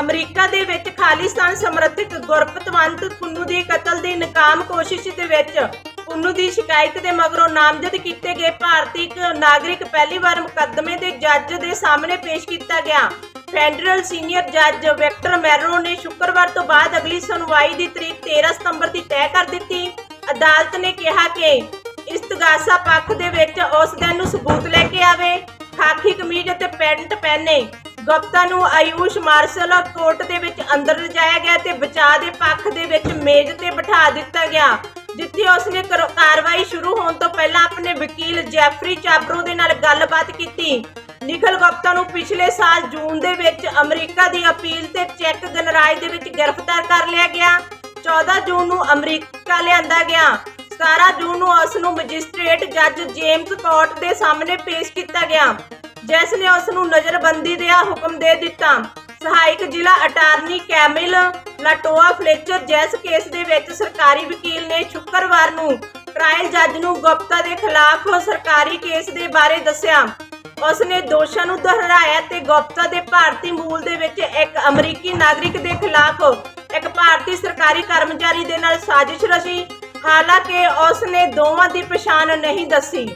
America ਦੇ ਵਿੱਚ ਖਾਲਿਸਤਾਨ ਸਮਰਥਕ ਗੁਰਪਤਵੰਤ ਪੁੰਨੂ ਦੀ ਕਤਲ ਦੀ ਨਾਕਾਮ ਕੋਸ਼ਿਸ਼ ਦੇ ਵਿੱਚ ਪੁੰਨੂ ਦੀ ਸ਼ਿਕਾਇਤ ਦੇ ਮਗਰੋਂ ਨਾਮਜ਼ਦ ਕੀਤੇ ਗਏ ਭਾਰਤੀ ਨਾਗਰਿਕ ਪਹਿਲੀ ਵਾਰ ਮੁਕੱਦਮੇ ਦੇ ਜੱਜ ਦੇ ਸਾਹਮਣੇ ਪੇਸ਼ ਕੀਤਾ ਗਿਆ। ਫੈਡਰਲ ਸੀਨੀਅਰ ਜੱਜ ਵਿਕਟਰ ਮੈਰੋ ਨੇ ਸ਼ੁੱਕਰਵਾਰ ਤੋਂ ਬਾਅਦ ਅਗਲੀ ਸੁਣਵਾਈ ਦੀ ਤਰੀਕ 13 ਸਤੰਬਰ ਦੀ ਤੈਅ ਕਰ ਦਿੱਤੀ। ਅਦਾਲਤ ਨੇ ਕਿਹਾ ਕਿ ਇਸਤਗਾਸਾ ਪੱਖ ਦੇ ਵਿੱਚ ਉਸ ਦਿਨ ਨੂੰ ਸਬੂਤ ਲੈ ਕੇ ਆਵੇ। ਖਾਕੀ ਕਮੀਜ਼ ਅਤੇ ਪੈਂਟ ਪਹਿਨੇ ਗੁਪਤਾ ਨੂੰ ਆਯੂਸ਼ ਮਾਰਸ਼ਲ ਕੋਰਟ ਦੇ ਵਿੱਚ ਅੰਦਰ ਲਿਜਾਇਆ ਗਿਆ ਤੇ ਬਚਾਅ ਦੇ ਪੱਖ ਦੇ ਵਿੱਚ ਮੇਜ਼ ਤੇ ਬਿਠਾ ਦਿੱਤਾ ਗਿਆ, ਜਿੱਥੇ ਉਸਨੇ ਕਾਰਵਾਈ ਸ਼ੁਰੂ ਹੋਣ ਤੋਂ ਪਹਿਲਾਂ ਆਪਣੇ ਵਕੀਲ ਜੈਫਰੀ ਚਾਬਰੋ ਦੇ ਨਾਲ ਗੱਲਬਾਤ ਕੀਤੀ। ਨਿਖਲ ਗੁਪਤਾ ਨੂੰ ਪਿਛਲੇ ਸਾਲ ਜੂਨ ਦੇ ਵਿੱਚ ਅਮਰੀਕਾ ਦੀ ਅਪੀਲ ਤੇ ਚੈੱਕ ਗਣਰਾਜ ਦੇ ਵਿੱਚ ਗ੍ਰਿਫਤਾਰ ਕਰ ਲਿਆ ਗਿਆ। 14 ਜੂਨ ਨੂੰ ਅਮਰੀਕਾ ਲਿਆਂਦਾ ਗਿਆ। 17 ਜੂਨ ਨੂੰ ਉਸ ਨੂੰ ਮੈਜਿਸਟ੍ਰੇਟ ਜੱਜ ਜੇਮਸ ਕੋਰਟ ਦੇ ਸਾਹਮਣੇ ਪੇਸ਼ ਕੀਤਾ ਗਿਆ। ਜਿਸ ਨੇ ਉਸ ਨੂੰ ਨਜ਼ਰਬੰਦੀ ਦਾ ਹੁਕਮ ਦੇ ਦਿੱਤਾ। ਸਹਾਇਕ ਜ਼ਿਲ੍ਹਾ ਅਟਾਰਨੀ ਕੈਮਿਲ ਲਾਟੋਆ ਫਲੇਚਰ ਜੈਸ ਕੇਸ ਦੇ ਵਿੱਚ ਸਰਕਾਰੀ ਵਕੀਲ ਨੇ ਸ਼ੁੱਕਰਵਾਰ ਨੂੰ ਟ੍ਰਾਇਲ ਜੱਜ ਨੂੰ ਗੁਪਤਾ ਦੇ ਖਿਲਾਫ ਸਰਕਾਰੀ ਕੇਸ ਦੇ ਬਾਰੇ ਦੱਸਿਆ। ਉਸ ਨੇ ਦੋਸ਼ਾਂ ਨੂੰ ਦੁਹਰਾਇਆ ਤੇ ਗੁਪਤਾ ਦੇ ਭਾਰਤੀ ਮੂਲ ਦੇ ਵਿੱਚ ਇੱਕ ਅਮਰੀਕੀ ਨਾਗਰਿਕ ਦੇ ਖਿਲਾਫ ਇੱਕ ਭਾਰਤੀ ਸਰਕਾਰੀ ਕਰਮਚਾਰੀ ਦੇ ਨਾਲ ਸਾਜ਼ਿਸ਼ ਰਚੀ। ਹਾਲਾਂਕਿ ਉਸ ਨੇ ਦੋਵਾਂ ਦੀ ਪਛਾਣ ਨਹੀਂ ਦੱਸੀ।